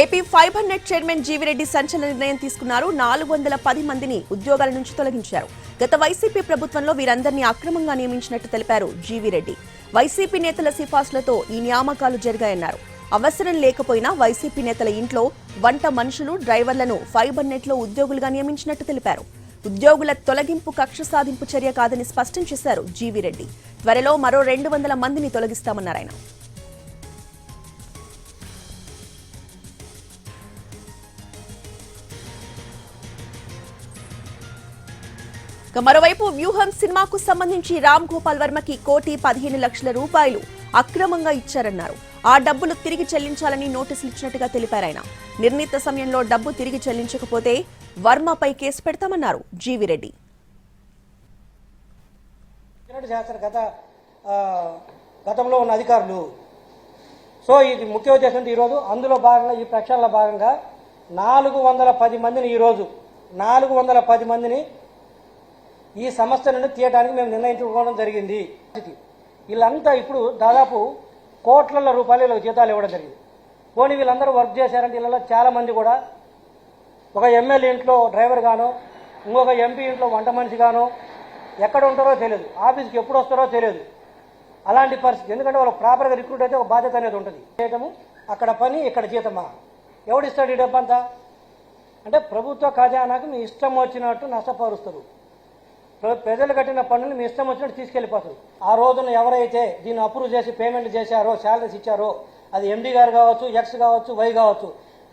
AP five hundred chairman GV Reddy సంచలన నిర్ణయం తీసుకున్నారు. నాలుగు వందల పది మందిని ఉద్యోగాల నుంచి తొలగించారు. గత వైసీపీ ప్రభుత్వంలో వీరందరినీ అక్రమంగా నియమించినట్టు తెలిపారు జీవిరెడ్డి. వైసీపీ నేతల సిఫార్సులతో ఈ నియామకాలు జరిగాయన్నారు. అవసరం లేకపోయినా వైసీపీ నేతల ఇంట్లో వంట మనుషులు డ్రైవర్లను ఫైవ్ హండ్రెడ్లో ఉద్యోగులుగా నియమించినట్టు తెలిపారు. ఉద్యోగుల తొలగింపు కక్ష సాధింపు చర్య కాదని స్పష్టం చేశారు జీవిరెడ్డి. త్వరలో మరో రెండు వందల మందిని తొలగిస్తామన్నారు ఆయన. మరోవైపు వ్యూహం సినిమాకు సంబంధించి రామ్ గోపాల్ వర్మకి కోటి పదిహేను లక్షల రూపాయలు అక్రమంగా ఇచ్చారన్నారు. ఆ డబ్బులు తిరిగి చెల్లించాలని నోటీసులు ఇచ్చినట్టుగా తెలిపారు ఆయన. నిర్ణీత సమయంలో డబ్బు తిరిగి చెల్లించకపోతే వర్మపై కేసు పెడతామన్నారు జీవిరెడ్డి రెడ్డి. గత గతంలో ఉన్న అధికారులు. సో ఇది ముఖ్య ఉద్దేశం ఈరోజు? అందులో భాగంగా ఈ ప్రక్షాళనలో భాగంగా నాలుగు వందల పది మందిని ఈరోజు నాలుగు వందల పది మందిని ఈ సమస్యలను నుండి తీయడానికి మేము నిర్ణయించుకోవడం జరిగింది. వీళ్ళంతా ఇప్పుడు దాదాపు కోట్ల రూపాయలు జీతాలు ఇవ్వడం జరిగింది. పోనీ వీళ్ళందరూ వర్క్ చేశారంటే వీళ్ళలో చాలా మంది కూడా ఒక ఎమ్మెల్యే ఇంట్లో డ్రైవర్ గాను ఇంకొక ఎంపీ ఇంట్లో వంట మనిషి గాను ఎక్కడ ఉంటారో తెలియదు. ఆఫీస్కి ఎప్పుడు వస్తారో తెలియదు. అలాంటి పరిస్థితి. ఎందుకంటే వాళ్ళు ప్రాపర్గా రిక్రూట్ అయితే ఒక బాధ్యత అనేది ఉంటుంది. చేయటము అక్కడ పని ఇక్కడ జీతమా? ఎవడిస్తాడు ఈ డబ్బంతా? అంటే ప్రభుత్వ ఖజానాకు మీ ఇష్టం వచ్చినట్టు నష్టపరుస్తారు. ప్రజలు కట్టిన పన్నులు మీ ఇష్టం వచ్చినట్టు తీసుకెళ్ళిపోతారు ఆ రోజున ఎవరైతే దీన్ని అప్రూవ్ చేసి పేమెంట్ చేశారో శాలరీస్ ఇచ్చారో అది ఎండీ గారు కావచ్చు ఎక్స్ కావచ్చు వై కావచ్చు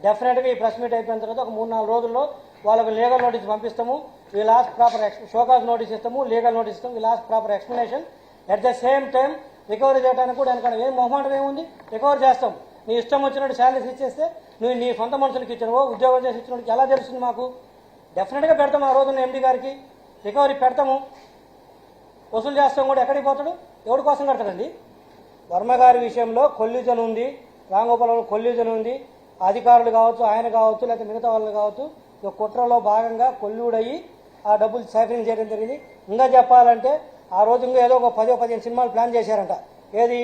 డెఫినెట్గా ఈ ప్రెస్ మీట్ అయిపోయిన తర్వాత ఒక మూడు నాలుగు రోజుల్లో వాళ్ళకి లీగల్ నోటీస్ పంపిస్తాము. We last proper show cause notice ఇస్తాము లీగల్ నోటీస్ ఇస్తాము we last proper explanation at the same time recovery చేయడానికి కూడా వెనకాల ఏం మొహమాటం ఏముంది? రికవరీ చేస్తాం. నీ ఇష్టం వచ్చినట్టు శాలరీస్ ఇచ్చేస్తే నువ్వు నీ సొంత మనుషులకి ఇచ్చినవో ఉద్యోగం చేసి ఇచ్చినోడికి ఎలా తెలుస్తుంది మాకు? డెఫినెట్గా పెడతాం ఆ రోజున ఎండీ గారికి. రికవరీ పెడతాము. వసూలు చేస్తాం కూడా ఎక్కడికి పోతాడు? ఎవరి కోసం కడతాడండి? వర్మ గారి విషయంలో కొల్యూజన్ ఉంది రాంగోపాల్ కొల్యూజన్ ఉంది. అధికారులు కావచ్చు ఆయన కావచ్చు లేకపోతే మిగతా వాళ్ళు కావచ్చు ఈ కుట్రలో భాగంగా కొల్లుడయ్యి ఆ డబ్బులు సేకరణ చేయడం జరిగింది. ఇంకా చెప్పాలంటే ఆ రోజు ఇంకా ఏదో ఒక పదో పదిహేను సినిమాలు ప్లాన్ చేశారంట. ఏది?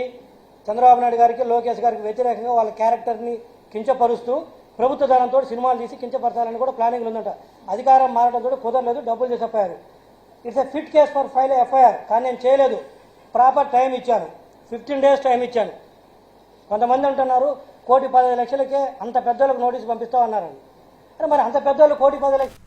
చంద్రబాబు నాయుడు గారికి లోకేష్ గారికి వ్యతిరేకంగా వాళ్ళ క్యారెక్టర్ని కించపరుస్తూ ప్రభుత్వ ధనంతో సినిమాలు తీసి కించపరచాలని కూడా ప్లానింగ్ ఉందంట. అధికారం మారడంతో కుదరలేదు డబ్బులు చేసిపోయారు it's a fit case for file FIR కానీ నేను చేయలేదు. ప్రాపర్ టైం ఇచ్చాను. ఫిఫ్టీన్ డేస్ టైం ఇచ్చాను. కొంతమంది అంటున్నారు కోటి పదిహేను లక్షలకే అంత పెద్దలకు నోటీస్ పంపిస్తామన్నారని. అరే మరి అంత పెద్దోళ్ళు కోటి పది లక్షలు